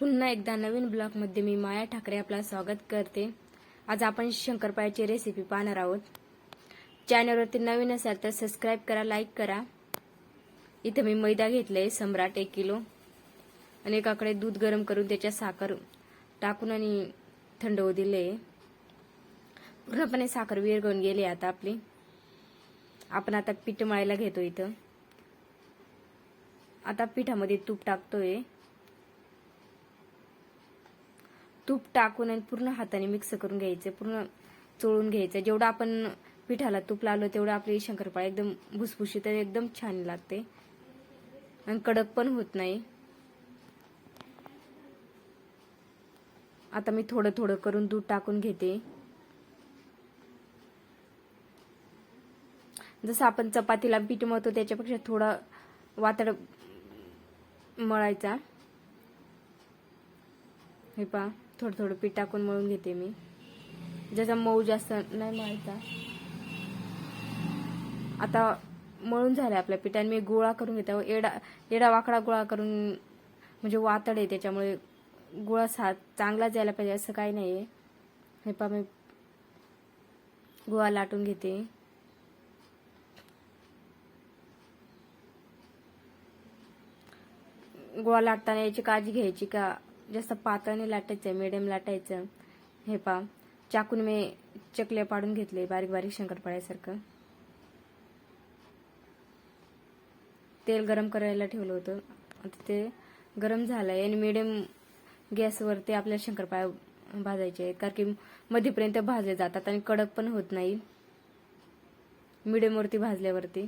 पुन्हा एकदा नवीन ब्लॉगमध्ये मी माया ठाकरे आपला स्वागत करते. आज आपण शंकरपाळ्याची रेसिपी पाहणार आहोत. चॅनलवरती नवीन असाल तर सबस्क्राईब करा लाईक करा. इथं मी मैदा घेतलंय सम्राट एक किलो. आणि एकाकडे दूध गरम करून त्याच्यात साखर टाकून आणि थंड होऊ दिले. पूर्णपणे साखर विरघळून गेली आता आपली. आपण आता पीठ मळायला घेतो इथं. आता पिठामध्ये तूप टाकतोय. तूप टाकून आणि पूर्ण हाताने मिक्स करून घ्यायचं पूर्ण चोळून घ्यायचं. जेवढं आपण पिठाला तूप लावलं तेवढं आपली शंकरपाळी एकदम भुसभुशीत एकदम छान लागते. आणि कडक पण होत नाही. आता मी थोडं थोडं करून दूध टाकून घेते. जसं आपण चपातीला पीठ मळतो त्याच्यापेक्षा थोडा वातड मळायचा. हे पा थोडं थोडं पीठ टाकून मळून घेते मी. ज्याचा मऊ जास्त नाही मळायचा. आता मळून झालं आपल्या पिठाने मी गोळा करून घेते. एडा एडा वाकडा गोळा करून म्हणजे वातड आहे त्याच्यामुळे गोळा सा चांगलाच जायला पाहिजे असं काही नाही आहे हे पा मी गोळा लाटून घेते. गोळा लाटताना याची काळजी घ्यायची का? जास्त पातळने लाटायचं मिडियम लाटायचं. हे पा चाकून मी चकले पाडून घेतले बारीक बारीक शंकरपाळ्यासारखं. तेल गरम करायला ठेवलं होतं. आता ते गरम झालं आहे आणि मिडियम गॅसवरती आपल्या शंकरपाळ्या भाजायचे आहेत. कारण की मध्येपर्यंत भाजले जातात आणि कडक पण होत नाही. मिडियमवरती भाजल्यावरती.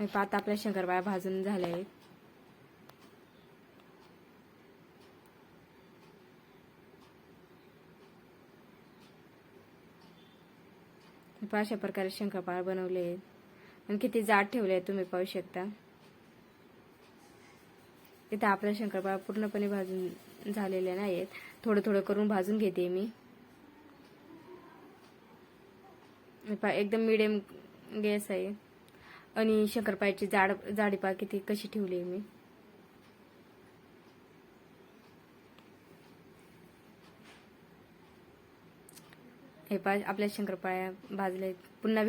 आता आपल्या शंकरपाळ्या भाजून झाल्या आहेत. अशा प्रकारे शंकरपाळ बनवले आहेत. आणि किती जाड ठेवले आहेत तुम्ही पाहू शकता. इथं आपल्या शंकरपाळ पूर्णपणे भाजून झालेल्या नाही आहेत थोडं थोडं करून भाजून घेते मी. एकदम मिडियम गॅस आहे. आणि शंकरपाळ्याची जाड जाडीपा किती कशी ठेवली मी? हे पा आपल्या शंकरपाळ्या भाजल्या पुन्हा